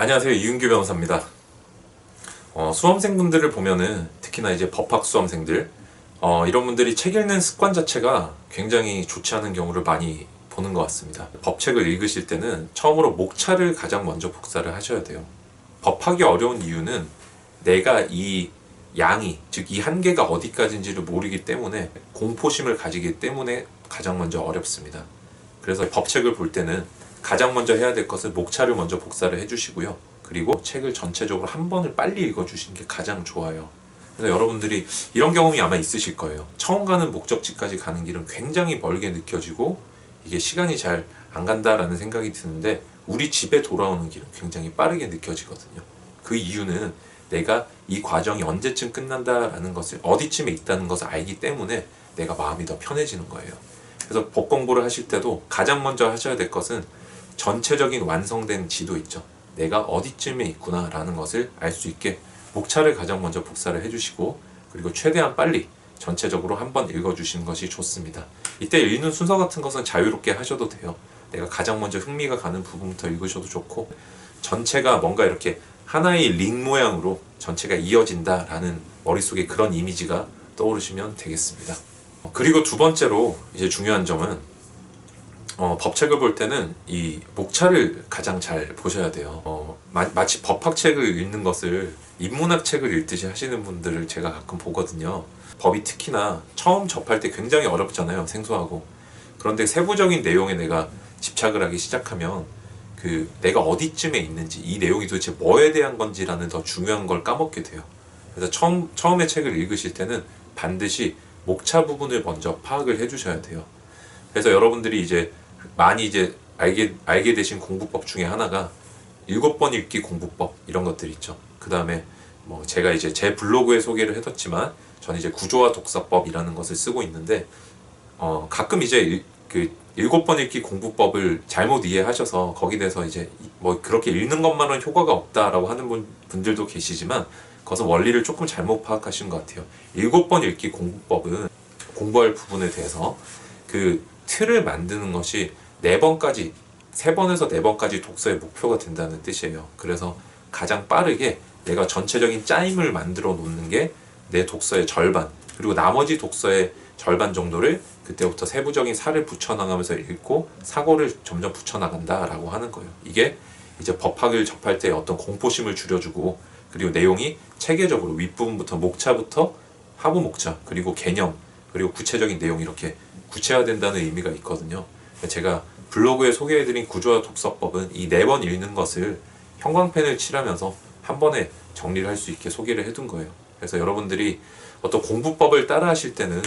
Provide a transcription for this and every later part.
안녕하세요 이윤규 변호사입니다. 어, 수험생분들을 보면은 특히나 이제 법학 수험생들 어, 이런 분들이 책 읽는 습관 자체가 굉장히 좋지 않은 경우를 많이 보는 것 같습니다. 법책을 읽으실 때는 처음으로 목차를 가장 먼저 복사를 하셔야 돼요. 법하기 어려운 이유는 내가 이 양이 즉 이 한계가 어디까지인지를 모르기 때문에 공포심을 가지기 때문에 가장 먼저 어렵습니다. 그래서 법책을 볼 때는 가장 먼저 해야 될 것은 목차를 먼저 복사를 해주시고요. 그리고 책을 전체적으로 한 번을 빨리 읽어주시는 게 가장 좋아요. 그래서 여러분들이 이런 경험이 아마 있으실 거예요. 처음 가는 목적지까지 가는 길은 굉장히 멀게 느껴지고 이게 시간이 잘 안 간다라는 생각이 드는데 우리 집에 돌아오는 길은 굉장히 빠르게 느껴지거든요. 그 이유는 내가 이 과정이 언제쯤 끝난다라는 것을 어디쯤에 있다는 것을 알기 때문에 내가 마음이 더 편해지는 거예요. 그래서 법 공부를 하실 때도 가장 먼저 하셔야 될 것은 전체적인 완성된 지도 있죠. 내가 어디쯤에 있구나 라는 것을 알 수 있게 목차를 가장 먼저 복사를 해주시고 그리고 최대한 빨리 전체적으로 한번 읽어주시는 것이 좋습니다. 이때 읽는 순서 같은 것은 자유롭게 하셔도 돼요. 내가 가장 먼저 흥미가 가는 부분부터 읽으셔도 좋고 전체가 뭔가 이렇게 하나의 링 모양으로 전체가 이어진다라는 머릿속에 그런 이미지가 떠오르시면 되겠습니다. 그리고 두 번째로 이제 중요한 점은 어, 법책을 볼 때는 이 목차를 가장 잘 보셔야 돼요. 어, 마, 치 법학책을 읽는 것을 인문학 책을 읽듯이 하시는 분들을 제가 가끔 보거든요. 법이 특히나 처음 접할 때 굉장히 어렵잖아요. 생소하고. 그런데 세부적인 내용에 내가 집착을 하기 시작하면 그 내가 어디쯤에 있는지 이 내용이 도대체 뭐에 대한 건지라는 더 중요한 걸 까먹게 돼요. 그래서 처음 처음에 책을 읽으실 때는 반드시 목차 부분을 먼저 파악을 해주셔야 돼요. 그래서 여러분들이 이제 많이 이제 알게 알게 되신 공부법 중에 하나가 일곱 번 읽기 공부법 이런 것들 있죠. 그 다음에 뭐 제가 이제 제 블로그에 소개를 해뒀지만 저는 이제 구조화 독서법이라는 것을 쓰고 있는데 어 가끔 이제 일, 그 일곱 번 읽기 공부법을 잘못 이해하셔서 거기 대해서 이제 뭐 그렇게 읽는 것만은 효과가 없다라고 하는 분, 분들도 계시지만 그것은 원리를 조금 잘못 파악하신 것 같아요. 일곱 번 읽기 공부법은 공부할 부분에 대해서 그 틀을 만드는 것이 네 번까지 세 번에서 네 번까지 독서의 목표가 된다는 뜻이에요. 그래서 가장 빠르게 내가 전체적인 짜임을 만들어 놓는 게 내 독서의 절반 그리고 나머지 독서의 절반 정도를 그때부터 세부적인 살을 붙여나가면서 읽고 사고를 점점 붙여나간다라고 하는 거예요. 이게 이제 법학을 접할 때 어떤 공포심을 줄여주고 그리고 내용이 체계적으로 윗부분부터 목차부터 하부 목차 그리고 개념 그리고 구체적인 내용 이렇게 구체화된다는 의미가 있거든요. 제가 블로그에 소개해드린 구조화 독서법은 이 네 번 읽는 것을 형광펜을 칠하면서 한 번에 정리를 할 수 있게 소개를 해둔 거예요. 그래서 여러분들이 어떤 공부법을 따라 하실 때는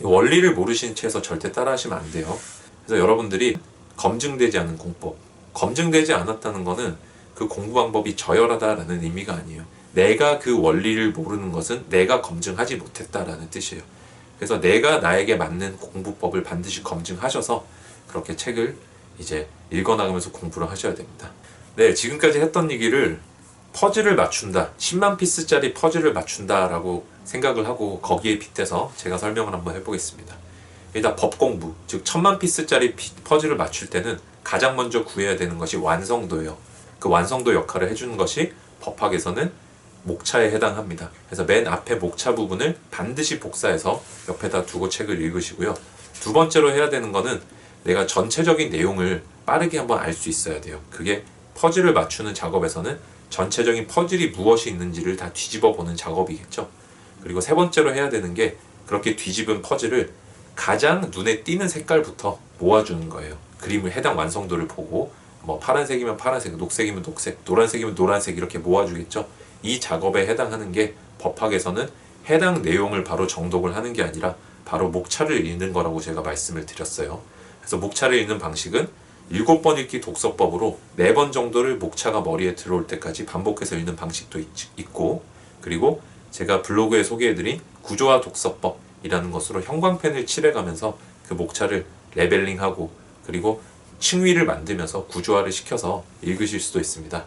원리를 모르신 채에서 절대 따라 하시면 안 돼요. 그래서 여러분들이 검증되지 않은 공법, 검증되지 않았다는 거는 그 공부 방법이 저열하다라는 의미가 아니에요. 내가 그 원리를 모르는 것은 내가 검증하지 못했다라는 뜻이에요. 그래서 내가 나에게 맞는 공부법을 반드시 검증하셔서 그렇게 책을 이제 읽어나가면서 공부를 하셔야 됩니다. 네, 지금까지 했던 얘기를 퍼즐을 맞춘다. 10만 피스짜리 퍼즐을 맞춘다라고 생각을 하고 거기에 빗대서 제가 설명을 한번 해보겠습니다. 일단 법 공부, 즉 천만 피스짜리 피- 퍼즐을 맞출 때는 가장 먼저 구해야 되는 것이 완성도예요. 그 완성도 역할을 해주는 것이 법학에서는 목차에 해당합니다. 그래서 맨 앞에 목차 부분을 반드시 복사해서 옆에다 두고 책을 읽으시고요. 두 번째로 해야 되는 거는 내가 전체적인 내용을 빠르게 한번 알 수 있어야 돼요. 그게 퍼즐을 맞추는 작업에서는 전체적인 퍼즐이 무엇이 있는지를 다 뒤집어 보는 작업이겠죠. 그리고 세 번째로 해야 되는 게 그렇게 뒤집은 퍼즐을 가장 눈에 띄는 색깔부터 모아주는 거예요. 그림을 해당 완성도를 보고 뭐 파란색이면 파란색, 녹색이면 녹색, 노란색이면 노란색 이렇게 모아주겠죠. 이 작업에 해당하는 게 법학에서는 해당 내용을 바로 정독을 하는 게 아니라 바로 목차를 읽는 거라고 제가 말씀을 드렸어요. 그래서 목차를 읽는 방식은 일곱 번 읽기 독서법으로 네번 정도를 목차가 머리에 들어올 때까지 반복해서 읽는 방식도 있, 있고 그리고 제가 블로그에 소개해드린 구조화 독서법이라는 것으로 형광펜을 칠해가면서 그 목차를 레벨링하고 그리고 층위를 만들면서 구조화를 시켜서 읽으실 수도 있습니다.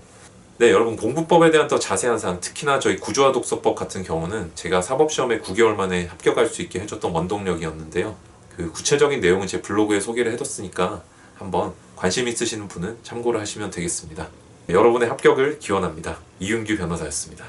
네, 여러분 공부법에 대한 더 자세한 사항, 특히나 저희 구조화 독서법 같은 경우는 제가 사법시험에 9개월 만에 합격할 수 있게 해줬던 원동력이었는데요. 그 구체적인 내용은 제 블로그에 소개를 해뒀으니까 한번 관심 있으시는 분은 참고를 하시면 되겠습니다. 여러분의 합격을 기원합니다. 이윤규 변호사였습니다.